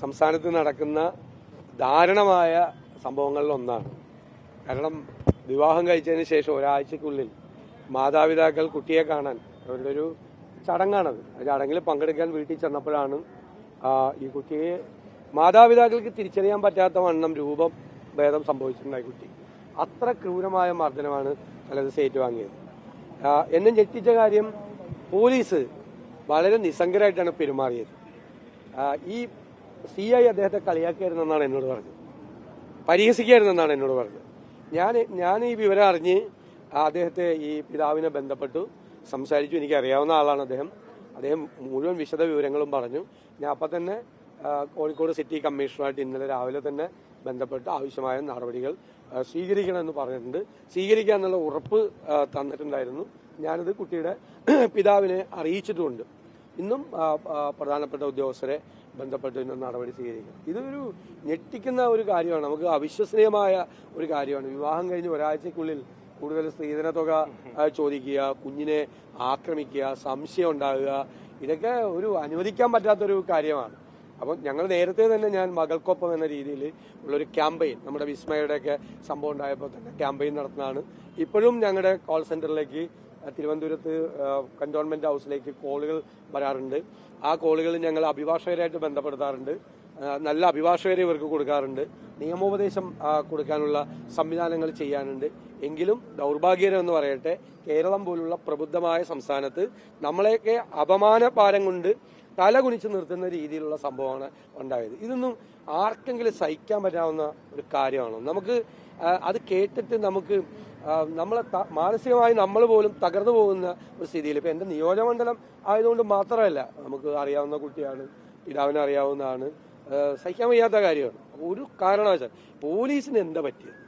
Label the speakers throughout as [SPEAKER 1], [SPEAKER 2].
[SPEAKER 1] സംസ്ഥാനത്ത് നടക്കുന്ന ദാരുണമായ സംഭവങ്ങളിൽ ഒന്നാണ്. കാരണം വിവാഹം കഴിച്ചതിന് ശേഷം ഒരാഴ്ചക്കുള്ളിൽ മാതാപിതാക്കൾ കുട്ടിയെ കാണാൻ അവരുടെ ഒരു ചടങ്ങാണത്. ആ ചടങ്ങിൽ പങ്കെടുക്കാൻ വീട്ടിൽ ചെന്നപ്പോഴാണ് ഈ കുട്ടിയെ മാതാപിതാക്കൾക്ക് തിരിച്ചറിയാൻ പറ്റാത്ത വണ്ണം രൂപം ഭേദം സംഭവിച്ചിട്ടുണ്ടായി കുട്ടി. അത്ര ക്രൂരമായ മർദ്ദനമാണ് തലേദിവസം സേറ്റ് വാങ്ങിയത് എന്നെ ഞെട്ടിച്ച കാര്യം പോലീസ് വളരെ നിസ്സംഗരായിട്ടാണ് പെരുമാറിയത്. ഈ സി ഐ അദ്ദേഹത്തെ കളിയാക്കിയായിരുന്നെന്നാണ് എന്നോട് പറഞ്ഞത്. പരിഹസിക്കായിരുന്നെന്നാണ് എന്നോട് പറഞ്ഞത്. ഞാൻ ഞാൻ ഈ വിവരം അറിഞ്ഞ് അദ്ദേഹത്തെ ഈ പിതാവിനെ ബന്ധപ്പെട്ടു സംസാരിച്ചു. എനിക്ക് അറിയാവുന്ന ആളാണ് അദ്ദേഹം. അദ്ദേഹം മുഴുവൻ വിശദ വിവരങ്ങളും പറഞ്ഞു. ഞാൻ അപ്പം തന്നെ കോഴിക്കോട് സിറ്റി കമ്മീഷണറായിട്ട് ഇന്നലെ രാവിലെ തന്നെ ബന്ധപ്പെട്ട് ആവശ്യമായ നടപടികൾ സ്വീകരിക്കണമെന്ന് പറഞ്ഞിട്ടുണ്ട്. സ്വീകരിക്കുക എന്നുള്ള ഉറപ്പ് തന്നിട്ടുണ്ടായിരുന്നു. ഞാനത് കുട്ടിയുടെ പിതാവിനെ അറിയിച്ചിട്ടുമുണ്ട് ഇന്നും പ്രധാനപ്പെട്ട ഉദ്യോഗസ്ഥരെ ബന്ധപ്പെട്ട് നടപടി സ്വീകരിക്കും ഇതൊരു ഞെട്ടിക്കുന്ന ഒരു കാര്യമാണ്. നമുക്ക് അവിശ്വസനീയമായ ഒരു കാര്യമാണ്. വിവാഹം കഴിഞ്ഞ് ഒരാഴ്ചക്കുള്ളിൽ കൂടുതൽ സ്ത്രീധന തുക ചോദിക്കുക കുഞ്ഞിനെ ആക്രമിക്കുക സംശയം ഉണ്ടാകുക ഇതൊക്കെ ഒരു അനുവദിക്കാൻ പറ്റാത്തൊരു കാര്യമാണ്. അപ്പം ഞങ്ങൾ നേരത്തെ തന്നെ ഞാൻ മകൾക്കൊപ്പം എന്ന രീതിയിൽ ഉള്ളൊരു ക്യാമ്പയിൻ നമ്മുടെ വിസ്മയുടെയൊക്കെ സംഭവം ഉണ്ടായപ്പോൾ തന്നെ ക്യാമ്പയിൻ നടത്തുന്നതാണ്. ഇപ്പോഴും ഞങ്ങളുടെ കോൾ സെന്ററിലേക്ക് തിരുവനന്തപുരത്ത് കന്റോൺമെന്റ് ഹൗസിലേക്ക് കോളുകൾ വരാറുണ്ട്. ആ കോളുകൾ ഞങ്ങൾ അഭിഭാഷകരായിട്ട് ബന്ധപ്പെടുത്താറുണ്ട്. നല്ല അഭിഭാഷകരെ ഇവർക്ക് കൊടുക്കാറുണ്ട്. നിയമോപദേശം കൊടുക്കാനുള്ള സംവിധാനങ്ങൾ ചെയ്യാനുണ്ട്. എങ്കിലും ദൗർഭാഗ്യകരം എന്ന് പറയട്ടെ കേരളം പോലുള്ള പ്രബുദ്ധമായ സംസ്ഥാനത്ത് നമ്മളെയൊക്കെ അപമാന ഭാരം കൊണ്ട് തല കുനിച്ച് നിർത്തുന്ന രീതിയിലുള്ള സംഭവമാണ് ഉണ്ടായത്. ഇതൊന്നും ആർക്കെങ്കിലും സഹിക്കാൻ പറ്റാവുന്ന ഒരു കാര്യമാണ്? നമുക്ക് അത് കേട്ടിട്ട് നമുക്ക് നമ്മളെ മാനസികമായി നമ്മൾ പോലും തകർന്നു പോകുന്ന ഒരു സ്ഥിതിയിൽ ഇപ്പൊ എന്റെ നിയോജകമണ്ഡലം ആയതുകൊണ്ട് മാത്രമല്ല നമുക്ക് അറിയാവുന്ന കുട്ടിയാണ് പിതാവിനെ അറിയാവുന്നതാണ് സഹിക്കാൻ വയ്യാത്ത കാര്യമാണ്. ഒരു കാരണവശാൽ പോലീസിന് എന്താ പറ്റിയത്?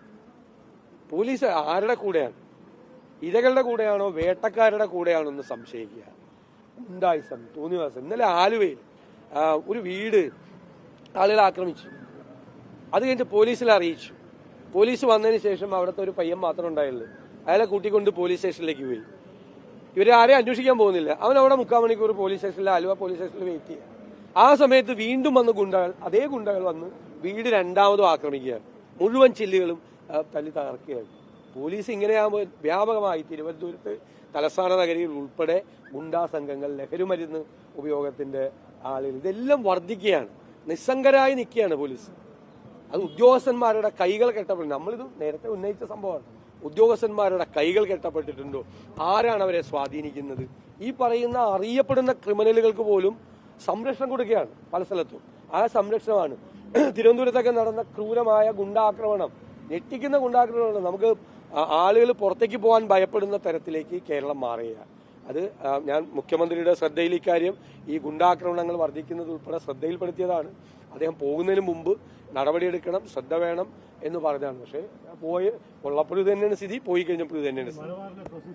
[SPEAKER 1] പോലീസ് ആരുടെ കൂടെയാണ്? ഇരകളുടെ കൂടെയാണോ വേട്ടക്കാരുടെ കൂടെയാണോ എന്ന് സംശയിക്കുക ഉണ്ടായിസം തോന്നിവാസം ഇന്നലെ ആലുവയിൽ ഒരു വീട് ആളുകൾ ആക്രമിച്ചു. അത് കഴിഞ്ഞ് പോലീസിൽ അറിയിച്ചു. പോലീസ് വന്നതിന് ശേഷം അവിടുത്തെ ഒരു പയ്യൻ മാത്രം ഉണ്ടായുള്ളൂ. അയാളെ കൂട്ടിക്കൊണ്ട് പോലീസ് സ്റ്റേഷനിലേക്ക് പോയി. ഇവരെ ആരെയും അന്വേഷിക്കാൻ പോകുന്നില്ല. അവൻ അവിടെ മുക്കാൽ മണിക്കൂർ പോലീസ് സ്റ്റേഷനിൽ ആലുവ പോലീസ് സ്റ്റേഷനിൽ വെയിറ്റ് ചെയ്യുക ആ സമയത്ത് വീണ്ടും വന്ന് ഗുണ്ടകൾ അതേ ഗുണ്ടകൾ വന്ന് വീട് രണ്ടാമതും ആക്രമിക്കുകയാണ്. മുഴുവൻ ചില്ലുകളും തല്ലി തകർക്കുകയാണ്. പോലീസ് ഇങ്ങനെയാകുമ്പോൾ വ്യാപകമായി തിരുവനന്തപുരത്ത് തലസ്ഥാന നഗരിയിൽ ഉൾപ്പെടെ ഗുണ്ടാ സംഘങ്ങൾ ലഹരിമരുന്ന് ഉപയോഗത്തിന്റെ ആളുകൾ ഇതെല്ലാം വർദ്ധിക്കുകയാണ്. നിസ്സംഗരായി നിൽക്കുകയാണ് പോലീസ്. അത് ഉദ്യോഗസ്ഥന്മാരുടെ കൈകൾ കെട്ടപ്പെട്ടു നമ്മളിത് നേരത്തെ ഉന്നയിച്ച സംഭവമാണ്. ഉദ്യോഗസ്ഥന്മാരുടെ കൈകൾ കെട്ടപ്പെട്ടിട്ടുണ്ടോ? ആരാണ് അവരെ സ്വാധീനിക്കുന്നത്? ഈ പറയുന്ന അറിയപ്പെടുന്ന ക്രിമിനലുകൾക്ക് പോലും സംരക്ഷണം കൊടുക്കുകയാണ് പല സ്ഥലത്തും. ആ സംരക്ഷണമാണ്. തിരുവനന്തപുരത്തൊക്കെ നടന്ന ക്രൂരമായ ഗുണ്ടാക്രമണം ഞെട്ടിക്കുന്ന ഗുണ്ടാക്കളാണ് നമുക്ക് ആളുകൾ പുറത്തേക്ക് പോകാൻ ഭയപ്പെടുന്ന തരത്തിലേക്ക് കേരളം മാറുകയാണ്. അത് ഞാൻ മുഖ്യമന്ത്രിയുടെ ശ്രദ്ധയിൽ ഇക്കാര്യം ഈ ഗുണ്ടാക്രമണങ്ങൾ വർദ്ധിക്കുന്നത് ഉൾപ്പെടെ ശ്രദ്ധയിൽപ്പെടുത്തിയതാണ്. അദ്ദേഹം പോകുന്നതിന് മുമ്പ് നടപടിയെടുക്കണം ശ്രദ്ധ വേണം എന്ന് പറഞ്ഞതാണ്. പക്ഷേ പോയി ഉള്ളപ്പോഴും തന്നെയാണ് സ്ഥിതി പോയി കഴിഞ്ഞപ്പോൾ ഇത് തന്നെയാണ് സ്ഥിതി.